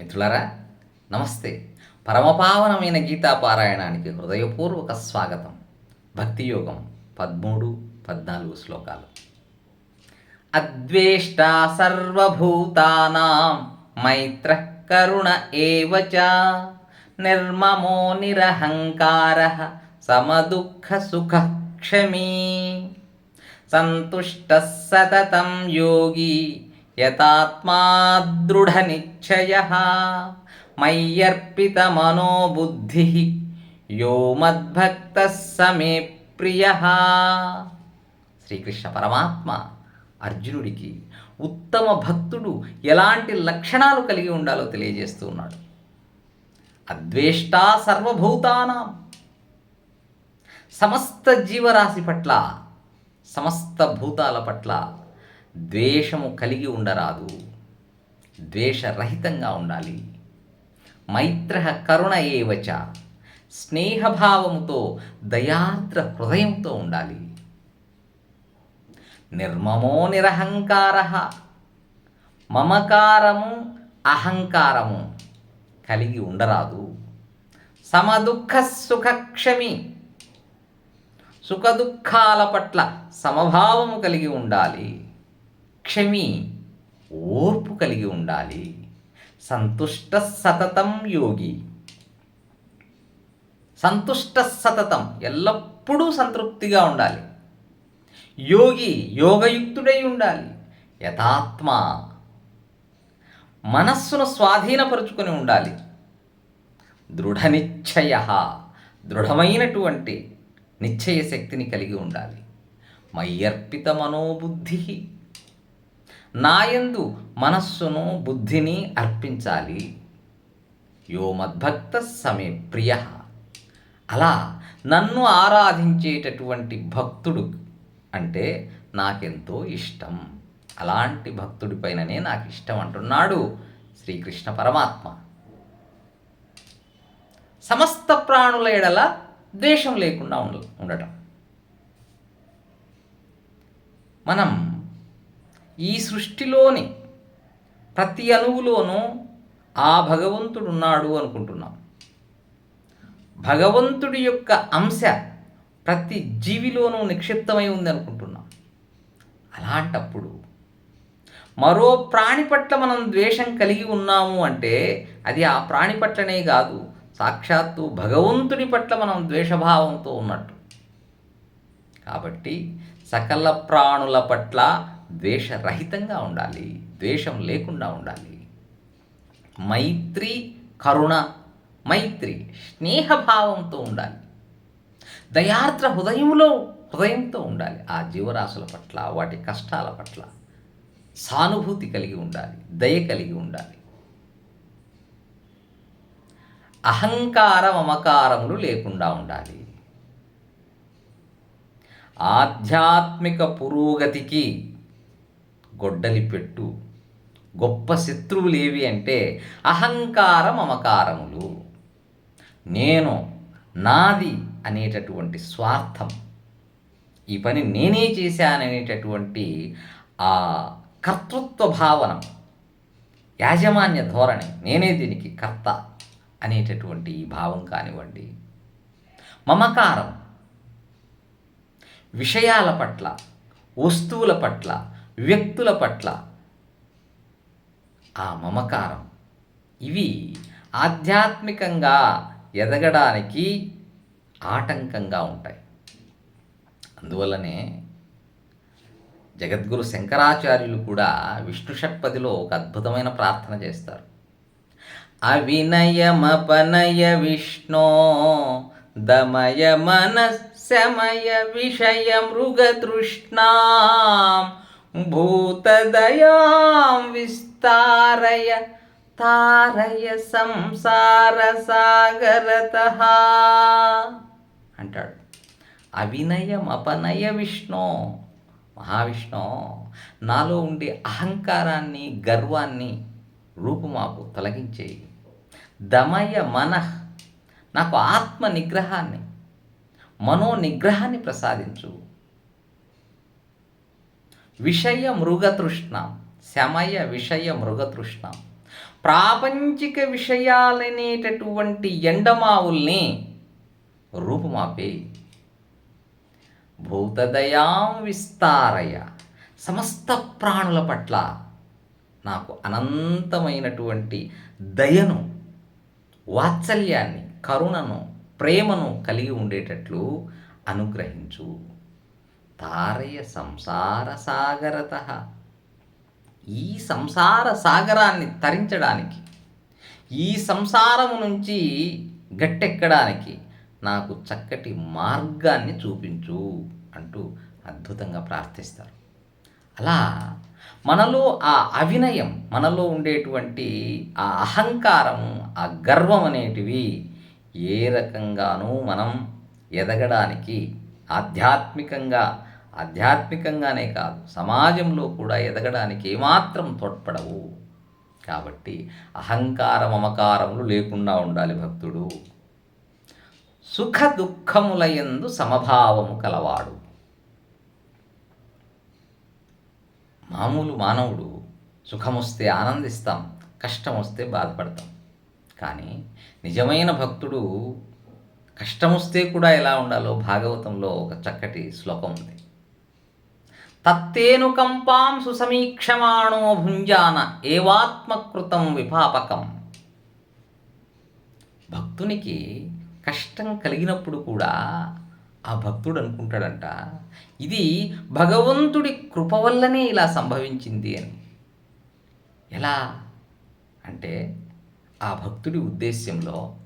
మిత్రులారా నమస్తే. పరమపావనమైన గీతా పారాయణానికి హృదయపూర్వక స్వాగతం. భక్తి యోగం పదమూడు పద్నాలుగు శ్లోకాలు. అద్వేష్ట సర్వభూతానాం మైత్ర కరుణ ఏవచ నిర్మమో నిరహంకార సమదుఃఖ సుఖ క్షమీ. సంతుష్ట సతతం యోగి యథాత్మా దృఢనిశ్చయ మయ్యర్పిత మనోబుద్ధి యో మద్భక్త సమే ప్రియ. శ్రీకృష్ణ పరమాత్మ అర్జునుడికి ఉత్తమ భక్తుడు ఎలాంటి లక్షణాలు కలిగి ఉండాలో తెలియజేస్తూ ఉన్నాడు. అద్వేష్టా సర్వభూతానాం. సమస్త జీవరాశి పట్ల సమస్త భూతాల పట్ల ద్వేషము కలిగి ఉండరాదు. ద్వేషరహితంగా ఉండాలి. మైత్ర కరుణ ఏవచ? స్నేహభావముతో దయాత్ర హృదయంతో ఉండాలి. నిర్మమో నిరహంకార. మమకారము అహంకారము కలిగి ఉండరాదు. సమదుఃఖ సుఖక్షమి సుఖదుఖాల పట్ల సమభావము కలిగి ఉండాలి. క్షమి ఓర్పు కలిగి ఉండాలి. సంతుష్ట సతతం యోగి. సంతుష్ట సతతం ఎల్లప్పుడూ సంతృప్తిగా ఉండాలి. యోగి యోగయుక్తుడై ఉండాలి. యథాత్మ మనస్సును స్వాధీనపరుచుకొని ఉండాలి. దృఢనిశ్చయ దృఢమైనటువంటి నిశ్చయ శక్తిని కలిగి ఉండాలి. మయ్యర్పిత మనోబుద్ధి. నాయందు మనస్సును బుద్ధిని అర్పించాలి. యో మద్భక్త సమే ప్రియ. అలా నన్ను ఆరాధించేటటువంటి భక్తుడు అంటే నాకెంతో ఇష్టం. అలాంటి భక్తుడిపైననే నాకు ఇష్టం అంటున్నాడు శ్రీకృష్ణ పరమాత్మ. సమస్త ప్రాణుల ఎడల ద్వేషం లేకుండా ఉండ ఉండటం. మనం ఈ సృష్టిలోని ప్రతి అణువులోనూ ఆ భగవంతుడు ఉన్నాడు అనుకుంటున్నాం. భగవంతుడి యొక్క అంశ ప్రతి జీవిలోనూ నిక్షిప్తమై ఉంది అనుకుంటున్నాం. అలాంటప్పుడు మరో ప్రాణి పట్ల మనం ద్వేషం కలిగి ఉన్నాము అంటే అది ఆ ప్రాణి పట్లనే కాదు సాక్షాత్తు భగవంతుడి పట్ల మనం ద్వేషభావంతో ఉన్నట్టు. కాబట్టి సకల ప్రాణుల పట్ల ద్వేషరహితంగా ఉండాలి ద్వేషం లేకుండా ఉండాలి. మైత్రి కరుణ మైత్రి స్నేహభావంతో ఉండాలి. దయార్ద్ర హృదయంలో హృదయంతో ఉండాలి. ఆ జీవరాశుల పట్ల వాటి కష్టాల పట్ల సానుభూతి కలిగి ఉండాలి దయ కలిగి ఉండాలి. అహంకార మమకారములు లేకుండా ఉండాలి. ఆధ్యాత్మిక పురోగతికి గొడ్డలి పెట్టు గొప్ప శత్రువులు ఏవి అంటే అహంకార మమకారములు నేను నాది అనేటటువంటి స్వార్థం. ఈ పని నేనే చేశాననేటటువంటి ఆ కర్తృత్వ భావన యాజమాన్య ధోరణి నేనే దీనికి కర్త అనేటటువంటి ఈ భావం కానివ్వండి. మమకారం విషయాల పట్ల వస్తువుల పట్ల వ్యక్తుల పట్ల ఆ మమకారం. ఇవి ఆధ్యాత్మికంగా ఎదగడానికి ఆటంకంగా ఉంటాయి. అందువల్లనే జగద్గురు శంకరాచార్యులు కూడా విష్ణు షట్పదిలో ఒక అద్భుతమైన ప్రార్థన చేస్తారు. అవినయమపనయ విష్ణో దమయ మనశమయ విషయ మృగతృష్ణా భూతదయాం విస్తారయ తారయ సంసార సాగరత అంటాడు. అవినయం అపనయ విష్ణు మహావిష్ణు నాలో ఉండే అహంకారాన్ని గర్వాన్ని రూపుమాపు తొలగించేయి. దమయ మనః నాకు ఆత్మ నిగ్రహాన్ని మనో నిగ్రహాన్ని ప్రసాదించు. విషయ మృగతృష్ణ శమయ విషయ మృగతృష్ణ. ప్రాపంచిక విషయాలనేటటువంటి ఎండమావుల్ని రూపుమాపే. భూతదయాం విస్తారయ. సమస్త ప్రాణుల పట్ల నాకు అనంతమైనటువంటి దయను వాత్సల్యాన్ని కరుణను ప్రేమను కలిగి ఉండేటట్లు అనుగ్రహించు. తారయ సంసార సాగరత. ఈ సంసార సాగరాన్ని తరించడానికి ఈ సంసారము నుంచి గట్టెక్కడానికి నాకు చక్కటి మార్గాన్ని చూపించు అంటూ అద్భుతంగా ప్రార్థిస్తారు. అలా మనలో ఆ అవినయం మనలో ఉండేటువంటి ఆ అహంకారం ఆ గర్వం అనేటివి ఏ రకంగానూ మనం ఎదగడానికి ఆధ్యాత్మికంగా ఆధ్యాత్మికంగానే కాదు సమాజంలో కూడా ఎదగడానికి ఏమాత్రం తోడ్పడవు. కాబట్టి అహంకార మమకారములు లేకుండా ఉండాలి భక్తుడు. సుఖ దుఃఖములయందు సమభావము కలవాడు. మామూలు మానవుడు సుఖమొస్తే ఆనందిస్తాం కష్టం వస్తే బాధపడతాం. కానీ నిజమైన భక్తుడు కష్టమొస్తే కూడా ఎలా ఉండాలో భాగవతంలో ఒక చక్కటి శ్లోకం ఉంది. తత్తేనుకంపాం సుసమీక్షమాణో భుంజాన ఏవాత్మకృతం విపాపకం. భక్తునికి కష్టం కలిగినప్పుడు కూడా ఆ భక్తుడు అనుకుంటాడంట ఇది భగవంతుడి కృప వల్లనే ఇలా సంభవించింది అని. ఎలా? అంటే ఆ భక్తుడి ఉద్దేశ్యంలో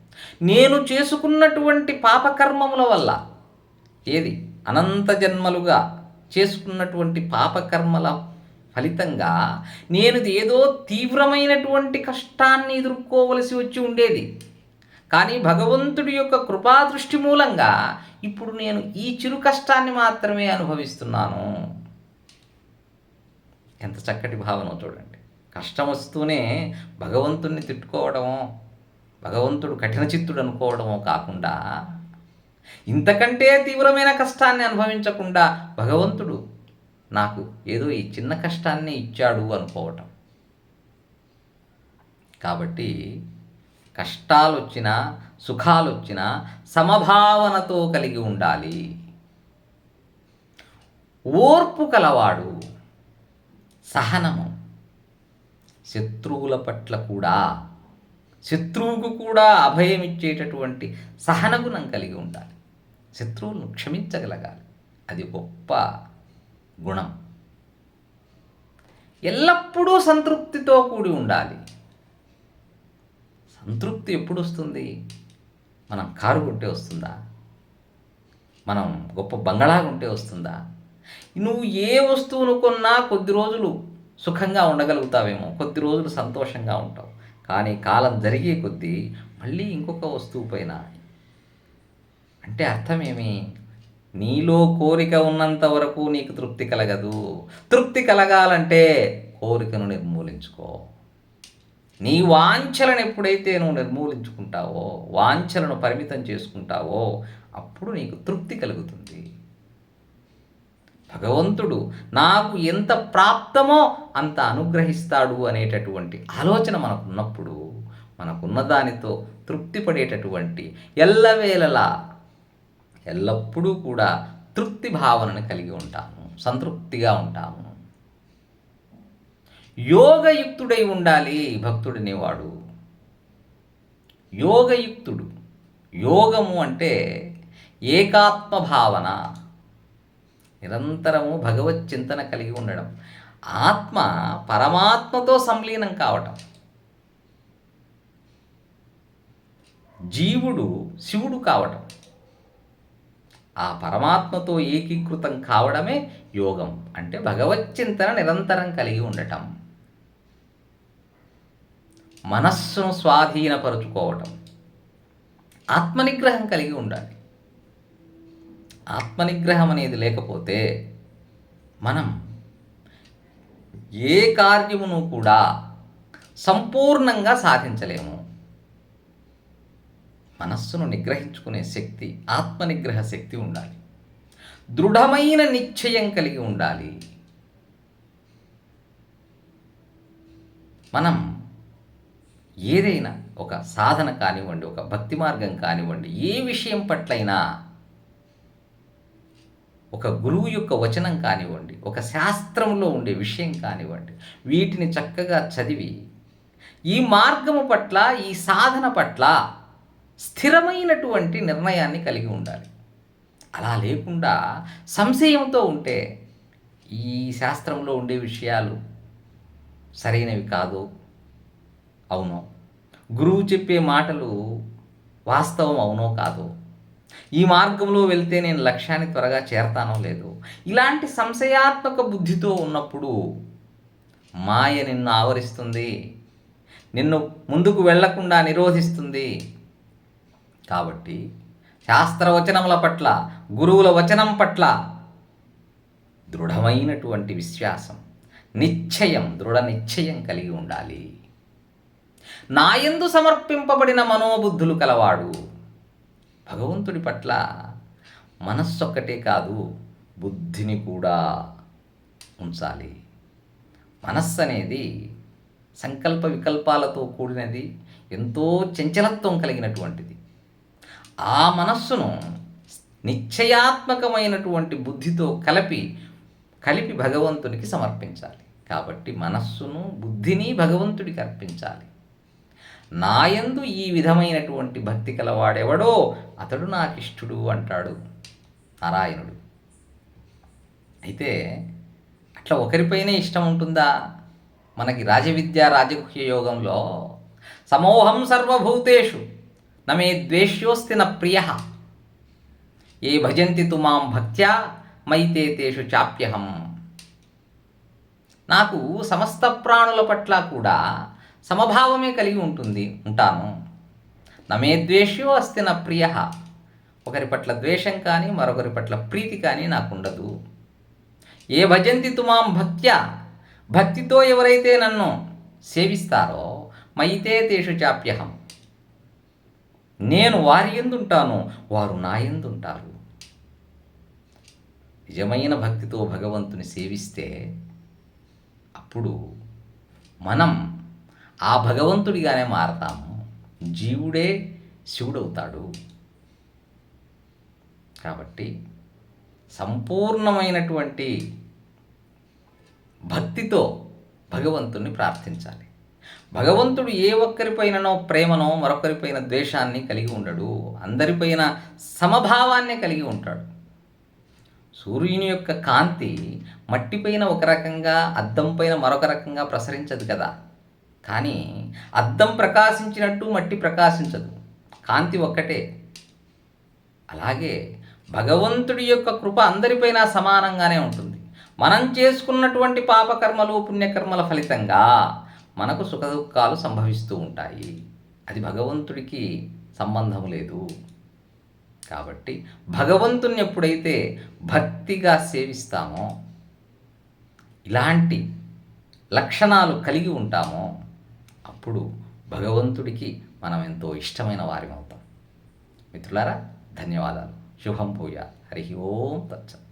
నేను చేసుకున్నటువంటి పాపకర్మముల వల్ల ఏది? అనంత జన్మలుగా చేసుకున్నటువంటి పాపకర్మల ఫలితంగా నేను ఏదో తీవ్రమైనటువంటి కష్టాన్ని ఎదుర్కోవలసి వచ్చి ఉండేది. కానీ భగవంతుడి యొక్క కృపాదృష్టి మూలంగా ఇప్పుడు నేను ఈ చిరు కష్టాన్ని మాత్రమే అనుభవిస్తున్నాను. ఎంత చక్కటి భావన చూడండి. కష్టం వస్తూనే భగవంతుణ్ణి తిట్టుకోవడమో భగవంతుడు కఠిన చిత్తుడు అనుకోవడమో కాకుండా ఇంతకంటే తీవ్రమైన కష్టాన్ని అనుభవించకుండా భగవంతుడు నాకు ఏదో ఈ చిన్న కష్టాన్ని ఇచ్చాడు అనుకోవటం. కాబట్టి కష్టాలు వచ్చినా సుఖాలు వచ్చినా సమభావనతో కలిగి ఉండాలి. ఓర్పు కలవాడు సహనము. శత్రువుల పట్ల కూడా శత్రువుకు కూడా అభయం ఇచ్చేటటువంటి సహనగుణం కలిగి ఉండాలి. శత్రువులను క్షమించగలగాలి. అది గొప్ప గుణం. ఎల్లప్పుడూ సంతృప్తితో కూడి ఉండాలి. సంతృప్తి ఎప్పుడు వస్తుంది మనం కారు కొట్టే వస్తుందా? మనం గొప్ప బంగళా ఉంటే వస్తుందా? నువ్వు ఏ వస్తువును కొన్నా కొద్ది రోజులు సుఖంగా ఉండగలుగుతావేమో కొద్ది రోజులు సంతోషంగా ఉంటావు. కానీ కాలం జరిగే కొద్దీ మళ్ళీ ఇంకొక వస్తువు పైన అంటే అర్థమేమి? నీలో కోరిక ఉన్నంత వరకు నీకు తృప్తి కలగదు. తృప్తి కలగాలంటే కోరికను నిర్మూలించుకో. నీ వాంఛలను ఎప్పుడైతే నువ్వు నిర్మూలించుకుంటావో వాంఛలను పరిమితం చేసుకుంటావో అప్పుడు నీకు తృప్తి కలుగుతుంది. భగవంతుడు నాకు ఎంత ప్రాప్తమో అంత అనుగ్రహిస్తాడు అనేటటువంటి ఆలోచన మనకున్నప్పుడు మనకున్న దానితో తృప్తి పడేటటువంటి ఎల్లవేళలా ఎల్లప్పుడూ కూడా తృప్తి భావనను కలిగి ఉంటాము సంతృప్తిగా ఉంటాము. యోగయుక్తుడై ఉండాలి భక్తుడినేవాడు. యోగయుక్తుడు యోగము అంటే ఏకాత్మ భావన నిరంతరము భగవత్ చింతన కలిగి ఉండడం. ఆత్మ పరమాత్మతో సంలీనం కావటం. జీవుడు శివుడు కావటం. ఆ పరమాత్మతో ఏకీకృతం కావడమే యోగం అంటే భగవచ్చింతన నిరంతరం కలిగి ఉండటం. మనస్సును స్వాధీనపరుచుకోవటం. ఆత్మనిగ్రహం కలిగి ఉండాలి. ఆత్మనిగ్రహం అనేది లేకపోతే మనం ఏ కార్యమును కూడా సంపూర్ణంగా సాధించలేము. మనస్సును నిగ్రహించుకునే శక్తి ఆత్మనిగ్రహ శక్తి ఉండాలి. దృఢమైన నిశ్చయం కలిగి ఉండాలి. మనం ఏదైనా ఒక సాధన కానివ్వండి ఒక భక్తి మార్గం కానివ్వండి ఏ విషయం పట్లైనా ఒక గురువు యొక్క వచనం కానివ్వండి ఒక శాస్త్రంలో ఉండే విషయం కానివ్వండి వీటిని చక్కగా చదివి ఈ మార్గము పట్ల ఈ సాధన పట్ల స్థిరమైనటువంటి నిర్ణయాన్ని కలిగి ఉండాలి. అలా లేకుండా సంశయంతో ఉంటే ఈ శాస్త్రంలో ఉండే విషయాలు సరైనవి కాదు. అవునో? గురువు చెప్పే మాటలు వాస్తవం అవునో కాదు? ఈ మార్గంలో వెళ్తే నేను లక్ష్యాన్ని త్వరగా చేరతానో లేదు? ఇలాంటి సంశయాత్మక బుద్ధితో ఉన్నప్పుడు మాయ నిన్ను ఆవరిస్తుంది. నిన్ను ముందుకు వెళ్ళకుండా నిరోధిస్తుంది. కాబట్టి శాస్త్రవచనముల పట్ల గురువుల వచనం పట్ల దృఢమైనటువంటి విశ్వాసం నిశ్చయం దృఢ నిశ్చయం కలిగి ఉండాలి. నాయందు సమర్పింపబడిన మనోబుద్ధులు కలవాడు భగవంతుడి పట్ల మనస్సు ఒక్కటే కాదు బుద్ధిని కూడా ఉంచాలి. మనస్సు అనేది సంకల్ప వికల్పాలతో కూడినది ఎంతో చంచలత్వం కలిగినటువంటిది. ఆ మనస్సును నిశ్చయాత్మకమైనటువంటి బుద్ధితో కలిపి కలిపి భగవంతునికి సమర్పించాలి. కాబట్టి మనస్సును బుద్ధిని భగవంతుడికి అర్పించాలి. నాయందు ఈ విధమైనటువంటి భక్తి కలవాడెవడో అతడు నాకిష్టుడు అంటాడు నారాయణుడు. అయితే అట్లా ఒకరిపైనే ఇష్టం ఉంటుందా మనకి రాజవిద్య రాజగుహ్య యోగంలో సమోహం సర్వభూతేషు నమే ద్వేష్యోస్తి న ప్రియ. ఏ భజంతి తుమాం భక్త్యా మైతే తేషు చాప్యహం. నాకు సమస్త ప్రాణుల పట్ల కూడా సమభావమే కలిగి ఉంటుంది ఉంటాను. నమే ద్వేష్యో అస్తి నా ప్రియ. ఒకరి పట్ల ద్వేషం కానీ మరొకరి పట్ల ప్రీతి కానీ నాకు ఉండదు. ఏ భజంతి తుమాం భక్త్యా భక్తితో ఎవరైతే నన్ను సేవిస్తారో మైతే తేషు చాప్యహం. నేను వారి ఎందుంటాను? వారు నా ఎందుంటారు. నిజమైన భక్తితో భగవంతుని సేవిస్తే అప్పుడు మనం ఆ భగవంతుడిగానే మారతాము. జీవుడే శివుడవుతాడు. కాబట్టి సంపూర్ణమైనటువంటి భక్తితో భగవంతుణ్ణి ప్రార్థించాలి. భగవంతుడు ఏ ఒక్కరిపైననో ప్రేమనో మరొకరిపైన ద్వేషాన్ని కలిగి ఉండడు. అందరిపైన సమభావాన్ని కలిగి ఉంటాడు. సూర్యుని యొక్క కాంతి మట్టిపైన ఒక రకంగా అద్దం పైన మరొక రకంగా ప్రసరించదు కదా. కానీ అద్దం ప్రకాశించినట్టు మట్టి ప్రకాశించదు. కాంతి ఒక్కటే. అలాగే భగవంతుడి యొక్క కృప అందరిపైన సమానంగానే ఉంటుంది. మనం చేసుకున్నటువంటి పాపకర్మలు పుణ్యకర్మల ఫలితంగా మనకు సుఖదుఖాలు సంభవిస్తూ ఉంటాయి. అది భగవంతుడికి సంబంధం లేదు. కాబట్టి భగవంతుని ఎప్పుడైతే భక్తిగా సేవిస్తామో ఇలాంటి లక్షణాలు కలిగి ఉంటామో అప్పుడు భగవంతుడికి మనం ఎంతో ఇష్టమైన వారి అవుతాం మిత్రులారా ధన్యవాదాలు. శుభం పూజ. హరి ఓం తచ్చ